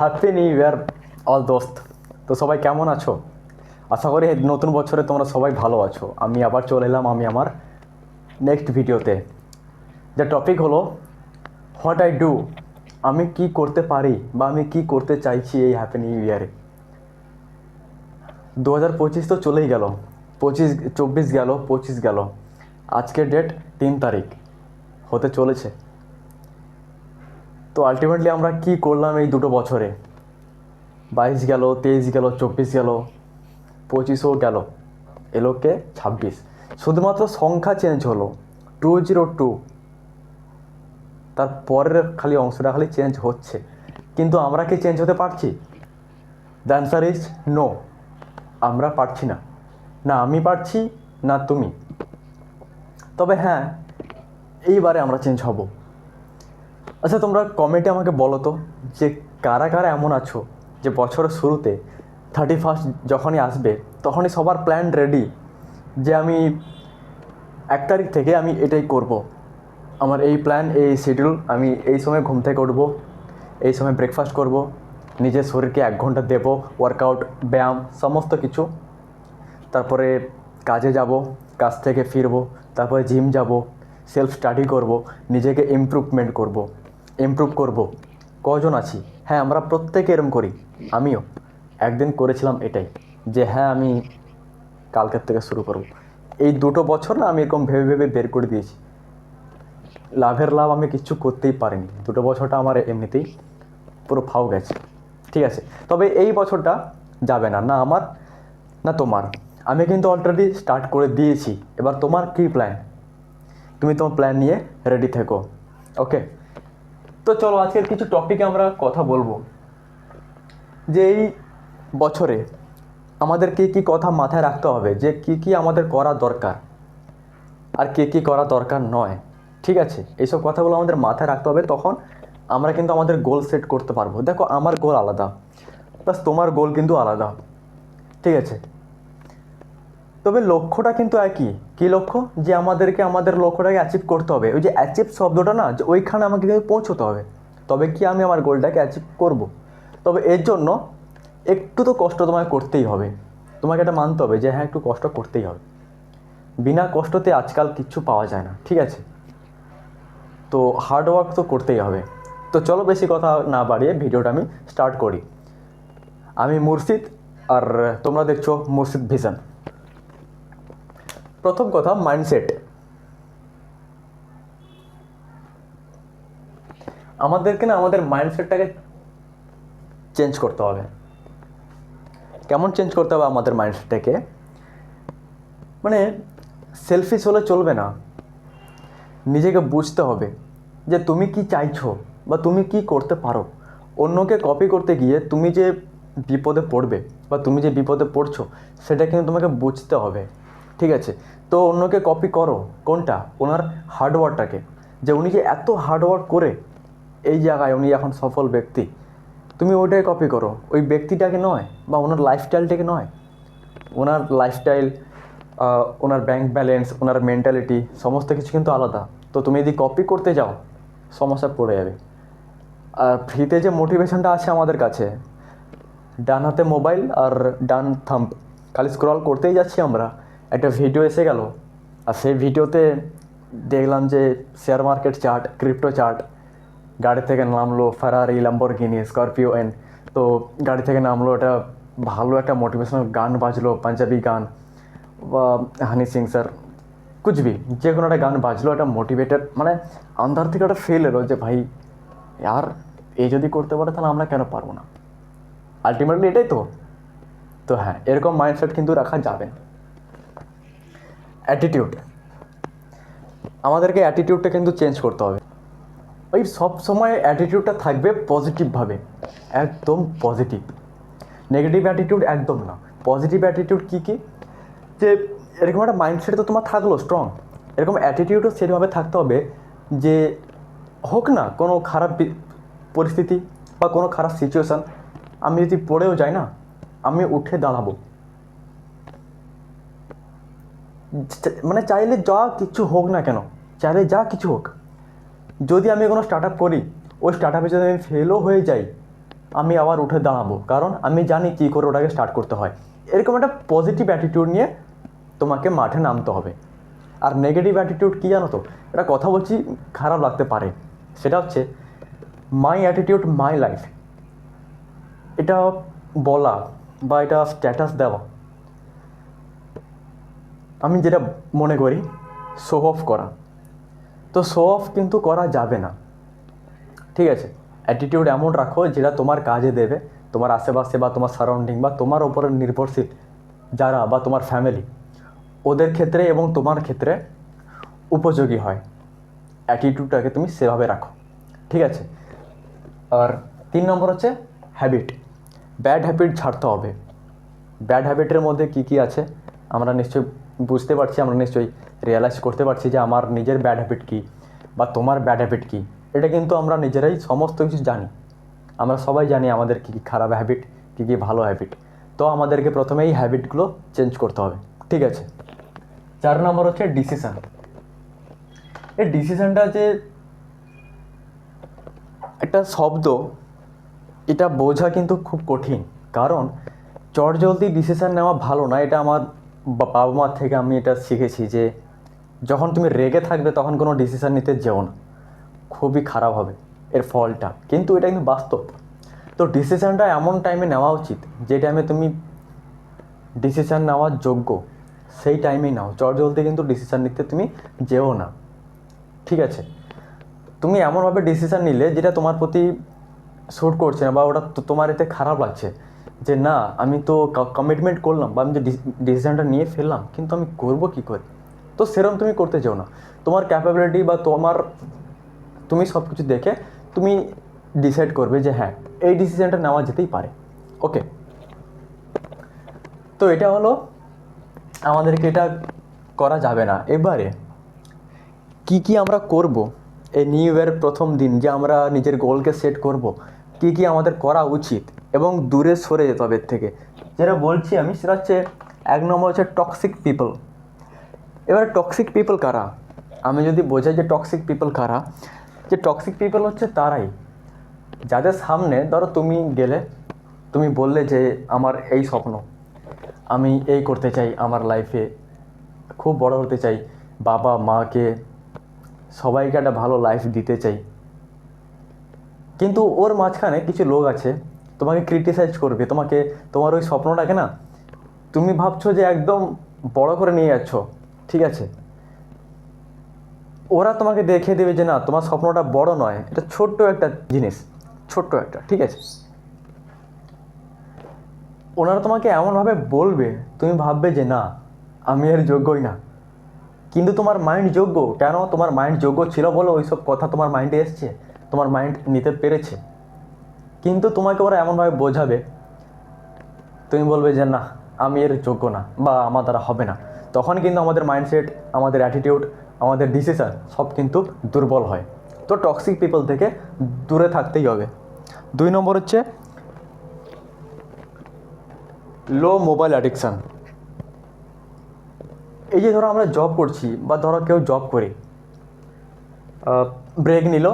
Happy new year all দোস্ত। তো সবাই কেমন আছো? আশা করি নতুন বছরে তোমরা সবাই ভালো আছো। আমি আবার চলে এলাম আমি আমার নেক্সট ভিডিওতে। যে টপিক হলো হোয়াট আই ডু আমি কি করতে পারি বা আমি কি করতে চাইছি এই হ্যাপি নিউ ইয়ারে দু হাজার পঁচিশ তো চলেই গেল। পঁচিশ, চব্বিশ গেল, পঁচিশ গেল। আজকের ডেট তিন তারিখ। হতে চলেছে। তো আলটিমেটলি আমরা কি করলাম এই দুটো বছরে? বাইশ গেল, তেইশ গেল, চব্বিশ গেল, পঁচিশও গেল এলোকে ছাব্বিশ। শুধুমাত্র সংখ্যা চেঞ্জ হলো টু জিরো টু তার পরের খালি অংশটা খালি চেঞ্জ হচ্ছে। কিন্তু আমরা কি চেঞ্জ হতে পারছি? দ্য অ্যান্সার ইজ নো আমরা পারছি না। না আমি পারছি, না তুমি। তবে হ্যাঁ এইবারে আমরা চেঞ্জ হব। আচ্ছা তোমরা কমেন্টে আমাকে বলো তো যে কারা কারা এমন আছো যে বছরের শুরুতে থার্টি ফার্স্ট যখনই আসবে, তখনই সবার প্ল্যান রেডি যে আমি এক তারিখ থেকে আমি এটাই করব। আমার এই প্ল্যান এই শিডিউল আমি এই সময় ঘুম থেকে উঠবো, এই সময় ব্রেকফাস্ট করব, নিজের শরীরকে এক ঘণ্টা দেব ওয়ার্কআউট ব্যায়াম, সমস্ত কিছু তারপরে কাজে যাব, কাজ থেকে ফিরবো, তারপরে জিম যাব সেলফ স্টাডি করব, নিজেকে ইমপ্রুভমেন্ট করব ইমপ্রুভ করব। কজন আছি? হ্যাঁ আমরা প্রত্যেকে এরম করি। আমিও। একদিন করেছিলাম এটাই, যে হ্যাঁ আমি কালকের থেকে শুরু করব। এই দুটো বছর না আমি এরকম ভেবে ভেবে বের করে দিয়েছি। লাভের লাভ আমি কিচ্ছু করতেই পারিনি। দুটো বছরটা আমার এমনিতেই পুরো ফাও গেছে। ঠিক আছে? তবে এই বছরটা যাবে না। না আমার, না তোমার। আমি কিন্তু অলরেডি স্টার্ট করে দিয়েছি। এবার তোমার কী প্ল্যান তুমি তোমার প্ল্যান নিয়ে রেডি থেকো। ওকে তো চলো আজকের কিছু টপিকে আমরা কথা বলব। যে এই বছরে আমাদের কী কী কথা মাথায় রাখতে হবে? যে কী কী আমাদের করা দরকার আর কে কী করা দরকার নয়, ঠিক আছে? এইসব কথাগুলো আমাদের মাথায় রাখতে হবে, তখন আমরা কিন্তু আমাদের গোল সেট করতে পারব। দেখো, আমার গোল আলাদা প্লাস তোমার গোল কিন্তু আলাদা, ঠিক আছে? তবে লক্ষ্যটা কিন্তু একই কী? লক্ষ্য? যে আমাদেরকে আমাদের লক্ষ্যটাকে অ্যাচিভ করতে হবে। ওই যে অ্যাচিভ শব্দটা না, যে ওইখানে আমাকে পৌঁছতে হবে। তবে কি আমি আমার গোলটাকে অ্যাচিভ করব। তবে এর জন্য একটু তো কষ্ট তোমাকে করতেই হবে। তোমাকে এটা মানতে হবে যে হ্যাঁ একটু কষ্ট করতেই হবে। বিনা কষ্টতে আজকাল কিচ্ছু পাওয়া যায় না, ঠিক আছে? তো হার্ডওয়ার্ক তো করতেই হবে। তো চলো বেশি কথা না বাড়িয়ে ভিডিওটা আমি স্টার্ট করি। আমি মুর্শিদ আর তোমরা দেখছ মুর্শিদ ভিশন প্রথম কথা মাইন্ডসেট আমাদেরকে না আমাদের মাইন্ডসেটটাকে চেঞ্জ করতে হবে। কেমন চেঞ্জ করতে হবে আমাদের মাইন্ডসেটটাকে মানে সেলফিশ হলে চলবে না। নিজেকে বুঝতে হবে যে তুমি কি চাইছো বা তুমি কি করতে পারো। অন্যকে কপি করতে গিয়ে তুমি যে বিপদে পড়বে বা তুমি যে বিপদে পড়ছো, সেটা কিন্তু তোমাকে বুঝতে হবে। ঠিক আছে? তো অন্যকে কপি করো। কোনটা? ওনার হার্ডওয়ার্কটাকে যে উনি যে এত হার্ডওয়ার্ক করে এই জায়গায় উনি এখন সফল ব্যক্তি, তুমি ওইটাই কপি করো। ওই ব্যক্তিটাকে নয় বা ওনার লাইফস্টাইলটাকে নয়। ওনার লাইফস্টাইল ওনার ব্যাংক ব্যালেন্স ওনার মেন্টালিটি সমস্ত কিছু কিন্তু আলাদা। তো তুমি যদি কপি করতে যাও, সমস্যা পড়ে যাবে। আর ফ্রিতে যে মোটিভেশনটা আছে আমাদের কাছে, ডান হাতে মোবাইল আর ডান থাম্প খালি স্ক্রল করতেই যাচ্ছি আমরা। একটা ভিডিও এসে গেল। আর সেই ভিডিওতে দেখলাম যে share market chart crypto chart গাড়ি থেকে নামলো ফারারি ল্যাম্বরগিনি স্করপিও এন তো গাড়ি থেকে নামলো একটা ভালো একটা মোটিভেশনাল গান বাজলো পাঞ্জাবি গান, বা হানি সিং স্যার কুচবি যে কোনো একটা গান বাজলো, একটা মোটিভেটেড মানে আন্ধার থেকে একটা ফিল এলো যে ভাই আর এ যদি করতে পারে তাহলে আমরা কেন পারব না? আলটিমেটলি এটাই তো। তো হ্যাঁ এরকম মাইন্ডসেট কিন্তু রাখা যাবে না। অ্যাটিটিউড আমাদেরকে অ্যাটিটিউডটা কিন্তু চেঞ্জ করতে হবে। ওই সব সময় অ্যাটিটিউডটা থাকবে পজিটিভভাবে একদম পজিটিভ নেগেটিভ অ্যাটিটিউড একদম না। পজিটিভ অ্যাটিটিউড কী কী? যে এরকম একটা মাইন্ডসেট তো তোমার থাকল স্ট্রং এরকম অ্যাটিটিউডও সেভাবে থাকতে হবে যে হোক না, কোনো খারাপ পরিস্থিতি বা কোনো খারাপ সিচুয়েশান আমি যদি পড়েও যাই না, আমি উঠে দাঁড়াবো। মানে চাইলে যা কিছু হোক না কেন, চাইলে যা কিছু হোক, যদি আমি কোনো স্টার্ট আপ করি, ওই স্টার্ট আপে যদি আমি ফেলও হয়ে যাই, আমি আবার উঠে দাঁড়াবো। কারণ আমি জানি কী করে ওটাকে স্টার্ট করতে হয়। এরকম একটা পজিটিভ অ্যাটিটিউড নিয়ে তোমাকে মাঠে নামতে হবে। আর নেগেটিভ অ্যাটিটিউড কী জানো তো? এটা কথা বলছি, খারাপ লাগতে পারে। সেটা হচ্ছে মাই অ্যাটিটিউড মাই লাইফ এটা বলা বা এটা স্ট্যাটাস দেওয়া আমি যেটা মনে করি শো অফ করা। তো শো অফ কিন্তু করা যাবে না। ঠিক আছে? অ্যাটিটিউড এমন রাখো যেটা তোমার কাজে দেবে, তোমার আশেপাশে বা তোমার সারাউন্ডিং বা তোমার ওপরে নির্ভরশীল যারা বা তোমার ফ্যামিলি ওদের ক্ষেত্রে এবং তোমার ক্ষেত্রে উপযোগী হয়। অ্যাটিটিউডটাকে তুমি সেভাবে রাখো। ঠিক আছে? আর তিন নম্বর হচ্ছে হ্যাবিট ব্যাড হ্যাবিট ছাড়তে হবে। ব্যাড হ্যাবিটের মধ্যে কি কি আছে? আমরা নিশ্চয়ই বুঝতে পারছি, আমরা নিশ্চয়ই রিয়েলাইজ করতে পারছি যে আমার নিজের ব্যাড হ্যাবিট কী বা তোমার ব্যাড হ্যাবিট কী। এটা কিন্তু আমরা নিজেরাই সমস্ত কিছু জানি। আমরা সবাই জানি আমাদের কী কী খারাপ হ্যাবিট কী কী ভালো হ্যাবিট তো আমাদেরকে প্রথমে এই হ্যাবিটগুলো চেঞ্জ করতে হবে। ঠিক আছে? চার নম্বর হচ্ছে ডিসিশান এই ডিসিশানটা যে একটা শব্দ, এটা বোঝা কিন্তু খুব কঠিন। কারণ চটজলদি ডিসিশান নেওয়া ভালো না, এটা আমার বাবা মা থেকে আমি এটা শিখেছি যে যখন তুমি রেগে থাকবে তখন কোনো ডিসিশান নিতে যেও না। খুবই খারাপ হবে এর ফলটা। কিন্তু এটা কিন্তু বাস্তব। তো ডিসিশানটা এমন টাইমে নেওয়া উচিত যে টাইমে তুমি ডিসিশান নেওয়ার যোগ্য, সেই টাইমেই নাও। চটজলদি কিন্তু ডিসিশান নিতে তুমি যেও না। ঠিক আছে? তুমি এমনভাবে ডিসিশান নিলে যেটা তোমার প্রতি শ্যুট করছে না বা ওটা তোমার এতে খারাপ লাগছে যে না, আমি তো কমিটমেন্ট করলাম বা আমি যে ডিসিশানটা নিয়ে ফেললাম, কিন্তু আমি করব কী করে? তো সেরকম তুমি করতে চাও না। তোমার ক্যাপাবিলিটি বা তোমার, তুমি সব কিছু দেখে তুমি ডিসাইড করবে যে হ্যাঁ এই ডিসিশানটা নেওয়া যেতেই পারে। ওকে তো এটা হলো, আমাদেরকে এটা করা যাবে না। এবারে, কি কি আমরা করব? এই নিউ ইয়ার প্রথম দিন যে আমরা নিজের গোলকে সেট করব, কি কি আমাদের করা উচিত? এবং দূরে সরে যেতে হবে এর থেকে। যেটা বলছি আমি সেটা হচ্ছে এক নম্বর হচ্ছে টক্সিক পিপল এবার টক্সিক পিপল কারা? আমি যদি বোঝাই যে টক্সিক পিপল কারা, যে টক্সিক পিপল হচ্ছে তারাই। যাদের সামনে ধরো তুমি গেলে, তুমি বললে যে আমার এই স্বপ্ন, আমি এই করতে চাই আমার লাইফে খুব বড় হতে চাই, বাবা, মাকে, সবাইকে একটা ভালো লাইফ দিতে চাই। কিন্তু ওর মাঝখানে কিছু লোক আছে তোমাকে ক্রিটিসাইজ করবে, তোমাকে, তোমার ওই স্বপ্নটাকে না, তুমি ভাবছ যে একদম বড় করে নিয়ে যাচ্ছ, ঠিক আছে? ওরা তোমাকে দেখে দেবে যে না, তোমার স্বপ্নটা বড় নয়, এটা ছোট্ট একটা জিনিস, ছোট্ট একটা, ঠিক আছে? ওনারা তোমাকে এমনভাবে বলবে, তুমি ভাববে যে না, আমি এর যোগ্যই না। কিন্তু তোমার মাইন্ড যোগ্য, কেন তোমার মাইন্ড যোগ্য ছিল বলে ওইসব কথা তোমার মাইন্ডে এসছে? তোমার মাইন্ড নিতে পেরেছে। কিন্তু তোমাকে ওরা এমনভাবে বোঝাবে, তুমি বলবে যে না, আমি এর যোগ্য না বা আমার দ্বারা হবে না। তখন কিন্তু আমাদের মাইন্ডসেট আমাদের অ্যাটিটিউড আমাদের ডিসিশান সব কিন্তু দুর্বল হয়। তো টক্সিক পিপল থেকে দূরে থাকতেই হবে। দুই নম্বর হচ্ছে লো মোবাইল অ্যাডিকশান এই যে ধরো আমরা জব করছি বা ধরো কেউ জব করি ব্রেক নিল,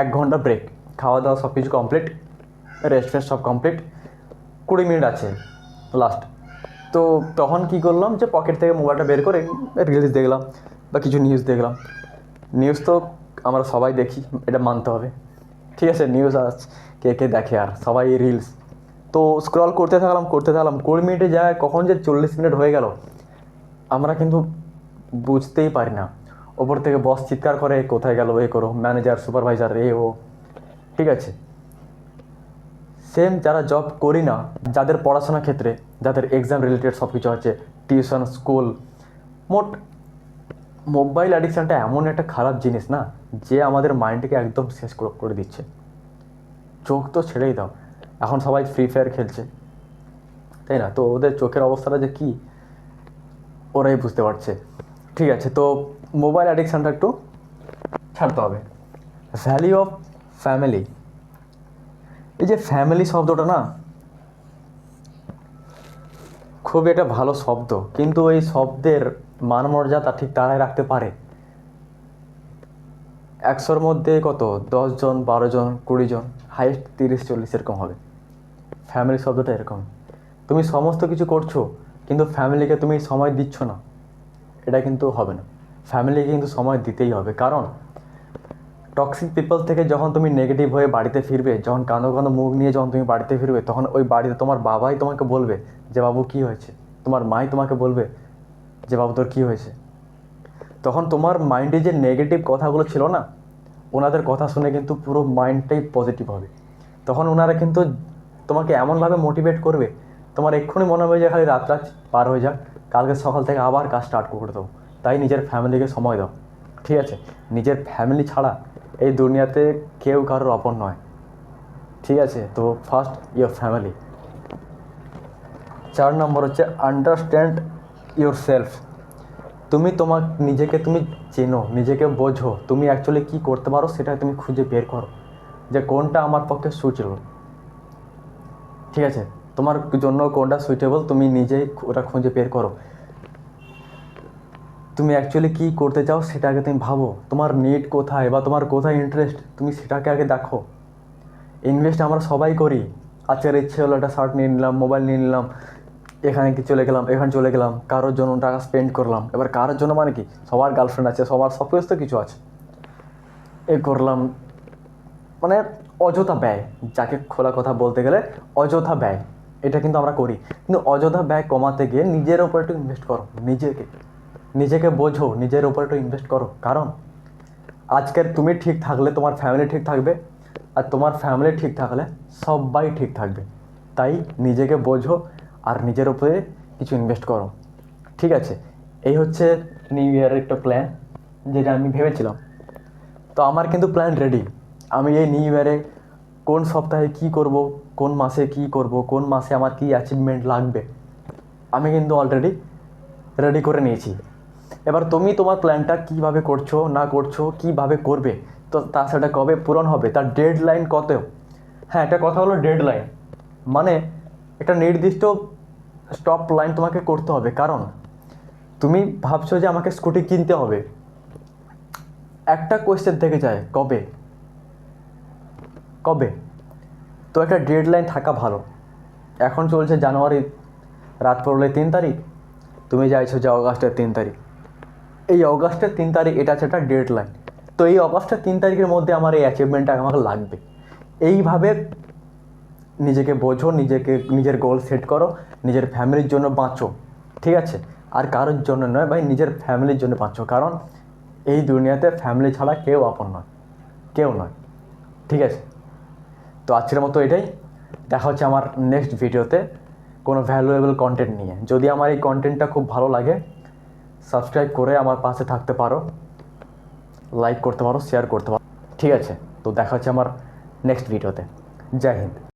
এক ঘণ্টা ব্রেক খাওয়া দাওয়া সব কিছু কমপ্লিট রেস্ট সব কমপ্লিট কুড়ি মিনিট আছে লাস্ট তো তখন কি করলাম যে পকেট থেকে মোবাইলটা বের করে রিলস দেখলাম বা কিছু নিউজ দেখলাম নিউজ তো আমরা সবাই দেখি, এটা মানতে হবে। ঠিক আছে নিউজ আজ কে কে দেখে আর, সবাই রিলস তো স্ক্রল করতে থাকলাম করতে থাকলাম, কুড়ি মিনিটে যায় কখন যে চল্লিশ মিনিট হয়ে গেল, আমরা কিন্তু বুঝতেই পারি না। ওপর থেকে বস চিৎকার করে কোথায় গেল? এ করো ম্যানেজার সুপারভাইজার এ, ও। ঠিক আছে। সেম যারা জব করি না, যাদের পড়াশোনার ক্ষেত্রে, যাদের এক্সাম রিলেটেড সব কিছু আছে টিউশন স্কুল মোট মোবাইল অ্যাডিকশানটা এমন একটা খারাপ জিনিস না, যে আমাদের মাইন্ডকে একদম শেষ করে- করে দিচ্ছে। চোখ তো ছেড়েই দাও। এখন সবাই ফ্রি ফায়ার খেলছে। তাই না? তো ওদের চোখের অবস্থাটা যে কী, ওরাই বুঝতে পারছে। ঠিক আছে, তো মোবাইল অ্যাডিকশানটা একটু ছাড়তে হবে। ভ্যালি অফ ফ্যামিলি এই যে ফ্যামিলি শব্দটা না খুব একটা ভালো শব্দ। কিন্তু এই শব্দের মান মর্যাদা ঠিক তারাই রাখতে পারে। একশোর মধ্যে কত? দশ জন বারো জন কুড়ি জন হাইস্ট তিরিশ, চল্লিশ এরকম হবে। ফ্যামিলি শব্দটা এরকম। তুমি সমস্ত কিছু করছ, কিন্তু ফ্যামিলিকে তুমি সময় দিচ্ছ না। এটা কিন্তু হবে না। ফ্যামিলিকে কিন্তু সময় দিতেই হবে। কারণ টক্সিক পিপল থেকে যখন তুমি নেগেটিভ হয়ে বাড়িতে ফিরবে, যখন কাঁদো কাঁদো মুখ নিয়ে যখন তুমি বাড়িতে ফিরবে, তখন ওই বাড়িতে তোমার বাবাই তোমাকে বলবে যে, বাবু, কী হয়েছে? তোমার মাই তোমাকে বলবে যে, বাবু, তোর কী হয়েছে? তখন তোমার মাইন্ডে যে নেগেটিভ কথাগুলো ছিল না, ওনাদের কথা শুনে কিন্তু পুরো মাইন্ডটাই পজিটিভ হবে। তখন ওনারা কিন্তু তোমাকে এমনভাবে মোটিভেট করবে, তোমার এক্ষুনি মনে হবে যে, খালি রাত রাত পার হয়ে যাক, কালকে সকাল থেকে আবার কাজ স্টার্ট করে দেবো। তাই নিজের ফ্যামিলিকে সময় দাও। ঠিক আছে? নিজের ফ্যামিলি ছাড়া এই দুনিয়াতে কেউ কারোর অপর নয়। ঠিক আছে? তো ফার্স্ট ইয়োর ফ্যামিলি চার নম্বর হচ্ছে আন্ডারস্ট্যান্ড ইয়োর সেলফ তুমি তোমার নিজেকে তুমি চেনো, নিজেকে বোঝো। তুমি অ্যাকচুয়ালি কী করতে পারো সেটা তুমি খুঁজে বের করো। যে কোনটা আমার পক্ষে সুইটেবল ঠিক আছে? তোমার জন্য কোনটা সুইটেবল তুমি নিজেই ওটা খুঁজে বের করো। তুমি অ্যাকচুয়ালি কী করতে চাও সেটা আগে তুমি ভাবো। তোমার নিড কোথায় বা তোমার কোথায় ইন্টারেস্ট তুমি সেটাকে আগে দেখো। ইনভেস্ট আমরা সবাই করি। আজকের ইচ্ছে হলো একটা শার্ট নিয়ে নিলাম মোবাইল নিয়ে নিলাম, এখানে কি চলে গেলাম, এখানে চলে গেলাম, কারোর জন্য টাকা স্পেন্ড করলাম। এবার কারোর জন্য মানে কি? সবার গার্লফ্রেন্ড আছে, সবার সব কিছু তো কিছু আছে। এ করলাম মানে অযথা ব্যয়, যাকে খোলা কথা বলতে গেলে অযথা ব্যয়। এটা কিন্তু আমরা করি। কিন্তু অযথা ব্যয় কমাতে গিয়ে নিজের ওপর একটু ইনভেস্ট করো, নিজেকে। নিজেকে বোঝো, নিজের ওপর একটু ইনভেস্ট করো। কারণ আজকের তুমি ঠিক থাকলে, তোমার ফ্যামিলি ঠিক থাকবে, আর তোমার ফ্যামিলি ঠিক থাকলে সবাই ঠিক থাকবে। তাই নিজেকে বোঝো আর নিজের উপরে কিছু ইনভেস্ট করো। ঠিক আছে? এই হচ্ছে নিউ ইয়ারের একটা প্ল্যান যেটা আমি ভেবেছিলাম। তো আমার কিন্তু প্ল্যান রেডি আমি এই নিউ ইয়ারে কোন সপ্তাহে কি করব, কোন মাসে কি করব, কোন মাসে আমার কি অ্যাচিভমেন্ট লাগবে, আমি কিন্তু অলরেডি রেডি করে নিয়েছি। এবার তুমি তোমার প্ল্যানটা কীভাবে করছ, না করছ, কীভাবে করবে? তো তা সেটা কবে পূরণ হবে, তার ডেড লাইন কত? হ্যাঁ একটা কথা হলো ডেড লাইন মানে একটা নির্দিষ্ট স্টপ লাইন তোমাকে করতে হবে। কারণ তুমি ভাবছ যে আমাকে স্কুটি কিনতে হবে। একটা কোয়েশ্চেন থেকে যায়, কবে? কবে? তো একটা ডেড লাইন থাকা ভালো। এখন চলছে জানুয়ারি, রাত পড়লে তিন তারিখ। তুমি চাইছো যে অগাস্টের তিন তারিখ। এই অগাস্টের তিন তারিখ, এটা হচ্ছে একটা ডেড লাইন তো এই অগাস্টের তিন তারিখের মধ্যে আমার এই অ্যাচিভমেন্টটা আমাকে লাগবে। এইভাবে নিজেকে বোঝো, নিজেকে, নিজের গোল সেট করো, নিজের ফ্যামিলির জন্য বাঁচো, ঠিক আছে? আর কারোর জন্য নয় ভাই, নিজের ফ্যামিলির জন্য বাঁচো। কারণ এই দুনিয়াতে ফ্যামিলি ছাড়া কেউ আপন নয়, কেউ নয়, ঠিক আছে? তো আজকের মতো এটাই। দেখা হচ্ছে আমার নেক্সট ভিডিওতে কোনো ভ্যালুয়েবল কন্টেন্ট নিয়ে। যদি আমার এই কন্টেন্টটা খুব ভালো লাগে সাবস্ক্রাইব করে আমার পাশে থাকতে পারো লাইক করতে পারো শেয়ার করতে পারো। ঠিক আছে, তো দেখা হচ্ছে আমার নেক্সট ভিডিওতে জয় হিন্দ।